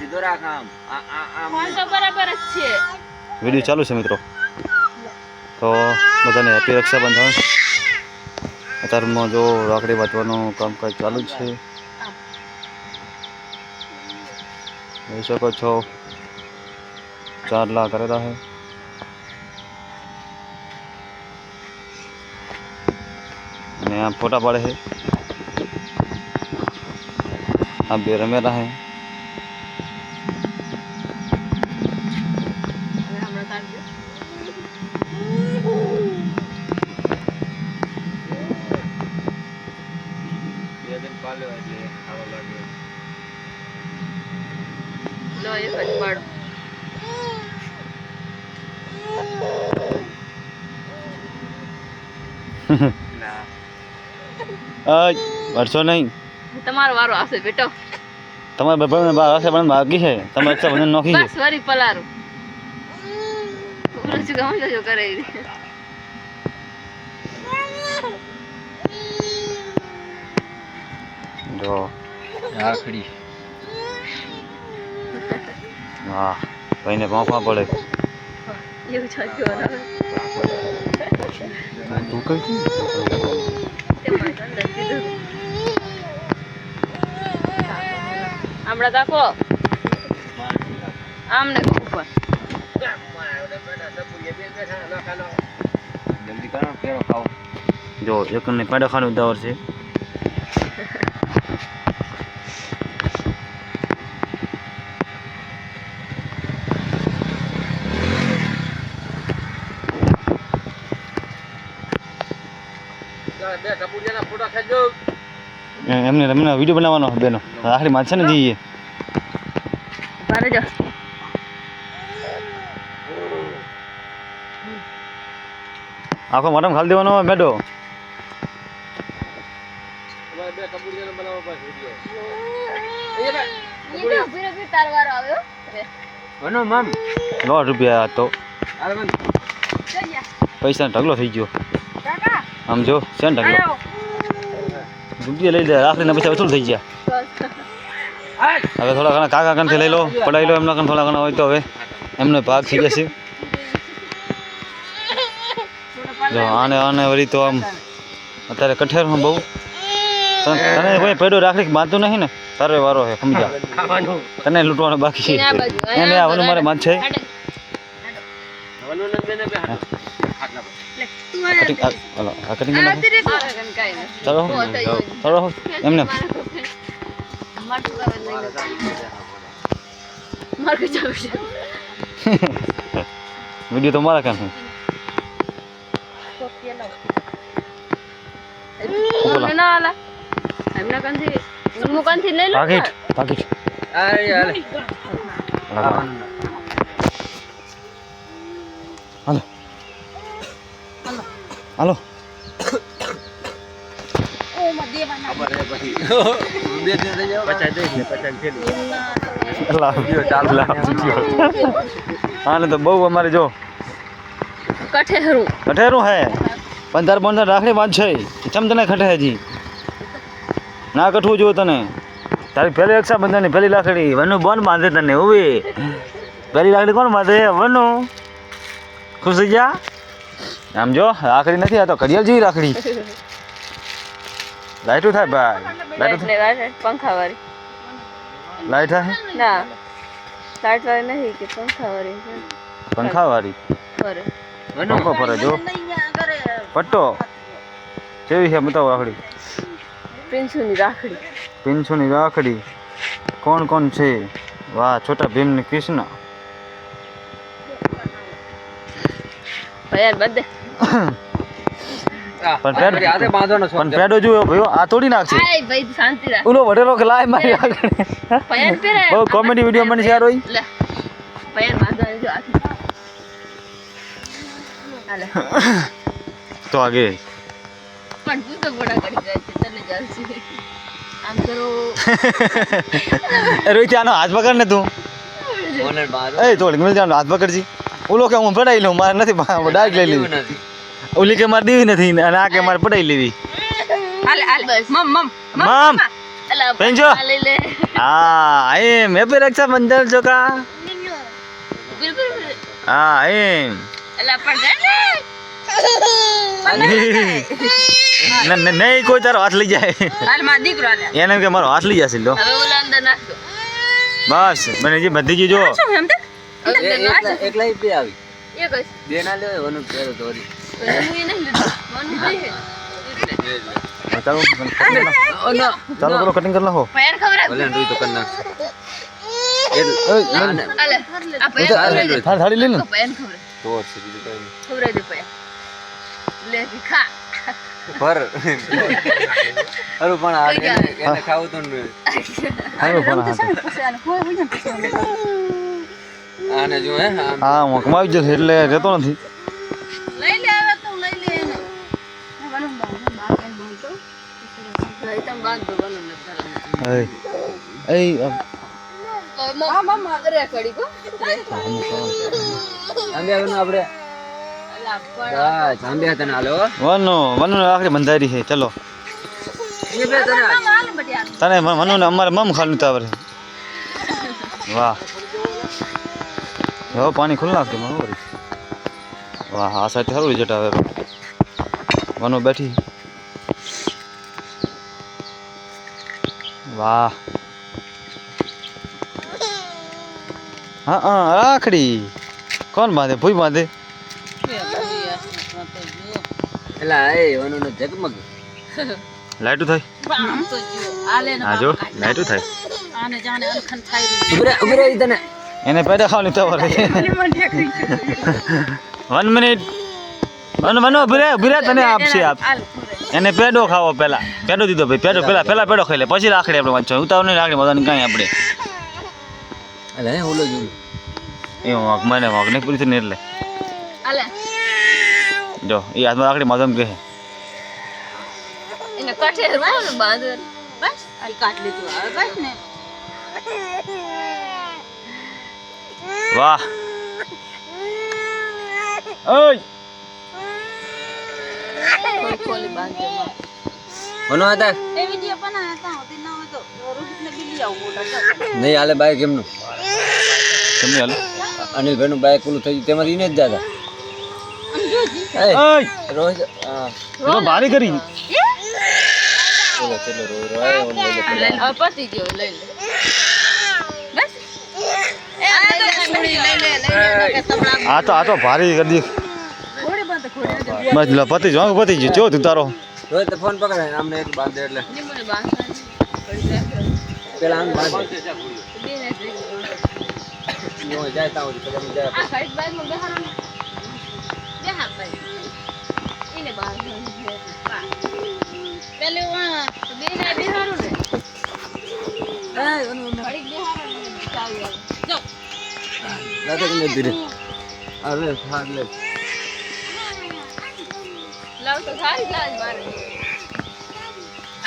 સીધો રાખ આમ. આ આ આમ ફોન તો બરાબર જ છે. વીડિયો ચાલુ છે મિત્રો. તો બધાને હેપી રક્ષાબંધન. અત્યારમાં જો રાખડી બાંધવાનું કામકાજ ચાલુ જ છે. જોઈ શકો છો. ચાર લાખ કરેલા છે. અને આ ફોટા પાડે છે. આ બે રમેલા છે હવે હમણાં કાઢજો બે દિન પાલ્યો એટલે ખાવા લાગ્યો લો એક જ પાડો ના અય વર્ષો નહીં તમારો વારો આવશે બેટો. તમારે બધાને બાર હશે પણ બાકી છે. તમે રક્ષાબંધન નોખી છે બસ વરી પલારું. ઓલું શું ગમે જો કરે ઈ. જો. રાખડી. હા ભાઈને પાંખવા પડે. એવું છે તું કઈ હમણાં તાકો આમ ઉપર. જલ્દી કરો ફેરો ખાઓ જો એક ને પેડા ખાનું ઉતાવળ છે બે ટપુડિયાના ફોટા ખેંચો એ- એમને તમને વીડિયો બનાવવાનો બેનો. આખરી માં છે ને જઈએ આખો મોટામાં ખાલી દેવાનો મેડો દોઢ રૂપિયા તો. પૈસા ઢગલો થઈ ગયો. આમ જો છે ને ઢગલો રૂપિયા લઈ લે આખરીના પૈસા વસૂલ થઈ ગયા હવે થોડા ઘણા કાકા કણથી લઈ લો પડાઈ લો એમના કણ થોડા ઘણા હોય તો હવે એમનો ભાગ થઈ જશે જો આને આને વળી તો આમ અત્યારે કઠેરમાં બહુ તને કોઈ પેડો રાખડી બાંધતું નહીં ને તારે વારો છે સમજા તને લૂંટવાનો બાકી છે એને આ બાજુ, એને અહીંયા આવવાનું મારે માન છે કટિંગ ચાલો. ચાલો એમને. વીડિયો તો મારા કાન. પાકીટ પાકીટ. હાલો હાલો. જાય આને તો બહુ અમારે જો કઠેરું. કઠેરું હે. પંદર પંદર રાખડી બાંધ છે. ચમ તને ખટે હજી ના કઠવું જોવું તને. તારી પહેલી રક્ષાબંધનની પહેલી લાકડી વનુ બોન બાંધે તને ઊભી પહેલી લાકડી કોણ બાંધે? વનુ. ખુશ થઈ જા આમ જો રાખડી નથી આ તો ઘડિયાળ જેવી રાખડી. લાઈટું થાય ભાઈ? લાઈટું એટલે વાળે લાઈટ થાય ના. લાઈટ વાળી નહીં કે પંખા વાળી પંખા વાળી. પંખો ફરે જો. પટ્ટો. કેવી છે બતાવો રાખડી? પિન્સુની રાખડી. પિન્સુની રાખડી. કોણ કોણ છે? વાહ છોટા ભીમ ને કૃષ્ણ. ભયાન બધે પણ પેડ- હાથે બાંધવાનો શોખ પણ પેડો જોયો ભાઈ આ તોડી નાખશે. આય ભાઈ શાંતિ રાખ. ઓલો વડેલો કે લાય મારી આગળ. ભયાન પહેરે બહુ કોમેડી વીડિયો મને શેર હોય? લે ભયાન બાંધવાની જો હાથ. હાલે. તો આગે. પણ તું તો ઘોડા કરી જાય છે તને ચાલશે આમ કરો રોહિત આનો હાથ પકડ ને તું. એ તો મિલ જાનો હાથ પકડજી. ઓલો કે હું પડાઈ લઉં મારે નથી ડાયરેક્ટ લઈ લેવી. ઓલી કે મારે દેવી નથી અને આ કે મારે પડાઈ લેવી. મમ પેંજો. હા એમ. હેપી રક્ષાબંધન છો કા બિલ બિલ બિલ. હા એમ. નહીં કોઈ તારો હાથ લઈ જાય. એને કે મારો હાથ લઈ જશે બસ બને જે બધી ચીજો. એકલા બે આવી. એ કઈ બે ના લેવાય વનું પહેરો તો વળી. હું એ નહીં લીધું. મન નહીં એટલે ચાલો ઓ ચાલો કરો કટિંગ કરી પૈર ખબર ભલે તો દે થાળી લઈ લે તો છે બીજું કઈ ખબર દે પૈર લે ખા. ભર. અરે પણ આ એને- ખાવું તો ને હાલો પણ હા આને જો હે હા હું કમાવી જશે એટલે રહેતો નથી. લઈ લે હવે તું લઈ લે એને. ચલો. તને મનુ ને અમારે મમ ખાલી તાવરે વાહ. હવે પાણી ખુલ્લું નાખતું મને. વાહ આ સાઈડ સારું રિઝલ્ટ આવે. વનો બેઠી. વાહ. હા હા રાખડી. કોણ બાંધે? ભૂઈ બાંધે? એલા એ વનું ને ઝગમગ. લાઈટું થાય? આમ તો જો હાલે ને હા જો લાઈટું થાય. ઉભરે તને. એને પેડા ખાવાની તવરે વન મિનિટ વન વનો ઊભી રે તને આપશે આપ એને પેડો ખાવો પેલા પેડો દીધો ભાઈ પેડો પેલા પેલા પેડો ખાઈ લે. પછી રાખડી આપણે વાંચો ઉતાવ નહીં રાખડી બધાને કાંઈ આપણે. અલે હે ઓલો જોયું. એ વાંક મને વાંક. નહીં પૂરી થઈને એટલે. જો એ હાથમાં રાખડી માધમ કહે. એને કાઠે રોવાનું બાંધો બસ. આ કાટ લીધું હવે બસ ને. વાહ. ઓય. મનો હતા એ વિડિયો પણ હતા હોતી ના હોય તો રોહિત ને બિલી આવું મોટા નહીં હાલે બાઈક એમનું તમને હાલો? અનિલભાઈ નું બાઈક ઓલું થઈ ગયું તેમાં રહીને જ રોજ હા. ભારી કરી. પેલા. હવે પતી ગયો લઈ લે. આ તો આ તો ભારી કરી દી બસ લો પતી જો પતી ગયું જો તું તારો. ફોન પકડે આમને એક બાંધે એટલે. નિમુને બાંધવાની પેલા આમ બાંધ. જાય તાવ જાય આ સાઈડ બાઈકમાં બેહારા બેહાર ભાઈ એને પા પેલે વા બેને બેહારું ને ઘડીક બેહારવાનું ચાવી આવે જો દાદા કને ધીરે. અરે લે. લાવ તો સારી લાજ મારે.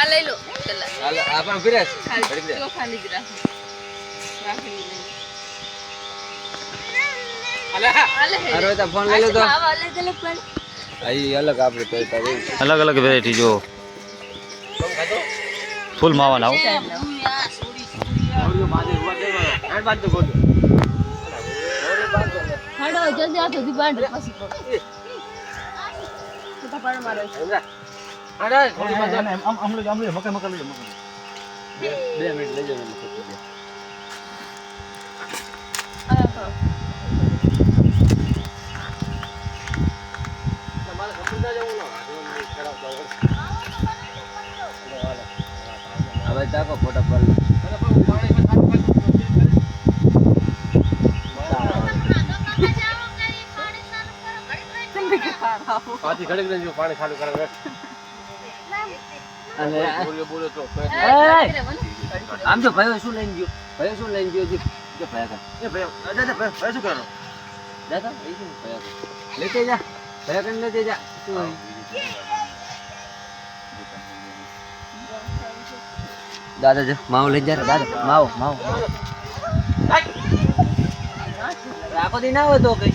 આ લઈ લો. પેલા આ પણ ફિરે. ખાલી ઘડીક જ રાખો. રાખી. અલગ અલગ વેરાયટી જો. ફૂલ માવા લાવો. હાડો જલ્દી આ સુધી બાંધ પછી પકડ પાડ મારો હાલે, થોડી વાર લઈ બે બે મિનિટ લઈ જાવ એટલે પતી હવે ચાકો ફોટા પાડ પાછી ઘડીક ને જો પાણી ખાલી કરે અને આમ તો ભાઈ શું લઈને ગયો ભાઈ શું લઈને ગયો કે ભાઈ કા એ ભાઈ દાદા ભાઈ શું કરો દાદા એ શું ભાઈ લેતે જા ભાઈ કર લેતે જા શું હોય? દાદા જો માવો લઈ જા દાદા માવો માવો રાખો દી ના હોય તો કઈ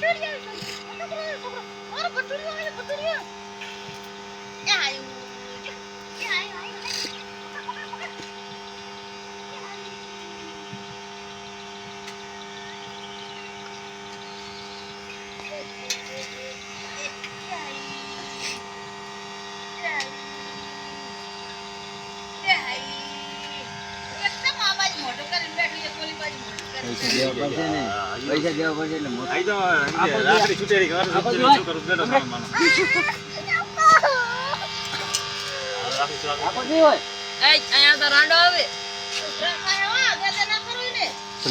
જા જા ખાવી લાગી પૈસા દેવા પડશે ને? પૈસા દેવા એટલે મોટો. તો સામે માનો.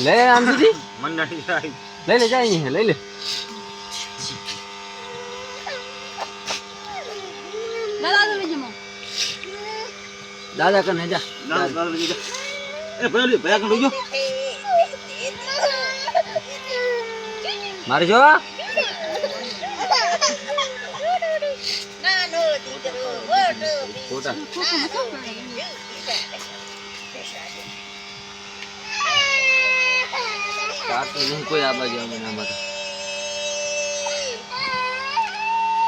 લે આમ સુધી મંડાણી જાય. લઈ લે જાય લઈ લે દાદા કને જા. દાદા, કને જા. એ ભાઈ ભાઈ કને કાં લઈ ગયો? મારે જો ફોટા કાઢતો નહીં કોઈ આ બાજુ અમે ના માટે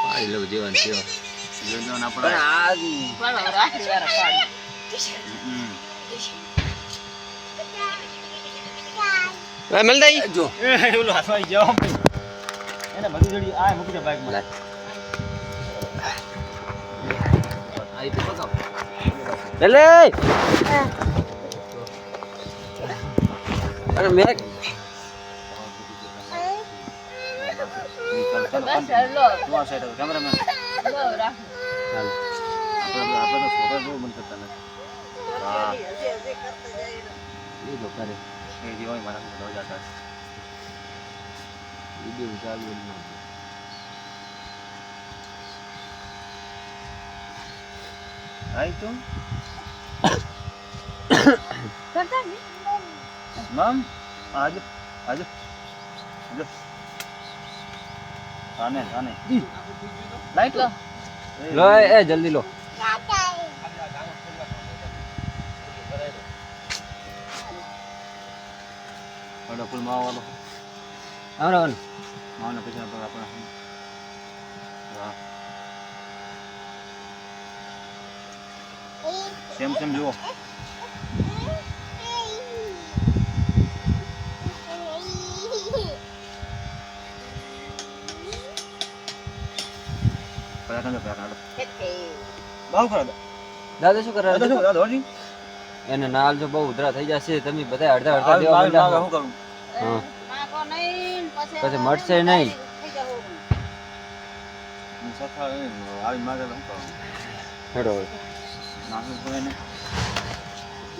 પાડી લઉં જેવા ને તેવા જોઈ લો ને આપણે. પણ આ રાખડી વાળા દઈ. જો એ, ઓલો હાથમાં ગયો. એને બધું જડી આ મૂકી દે બાઈકમાં. લે. આઈ તો પાછો લે અરે મેક બસ. તું આવ. લો ચાલો આપણે આપણે તો છોકરા બહુ મન કરતા નથી. હા, લીધો કરે એ જે હોય મારા બધા જાતા. વીડિયો ચાલુ જ ન આઈ તું? મમ, આજો, લો. લો એ એ જલ્દી લો થોડો ફૂલ માવા વાળો. આવરાવન માવાના પૈસા પર આપણે. હા. સેમ સેમ જુઓ બહુ ખરા દાદા શું કરે દાદા શું દાદા એને નાલ જો બહુ ઉધરા થઈ જશે તમે બધા અડધા અડધા દેવા માંડ્યા શું કરું હા. નહીં પછી પછી મળશે નહીં. હેડો નાખું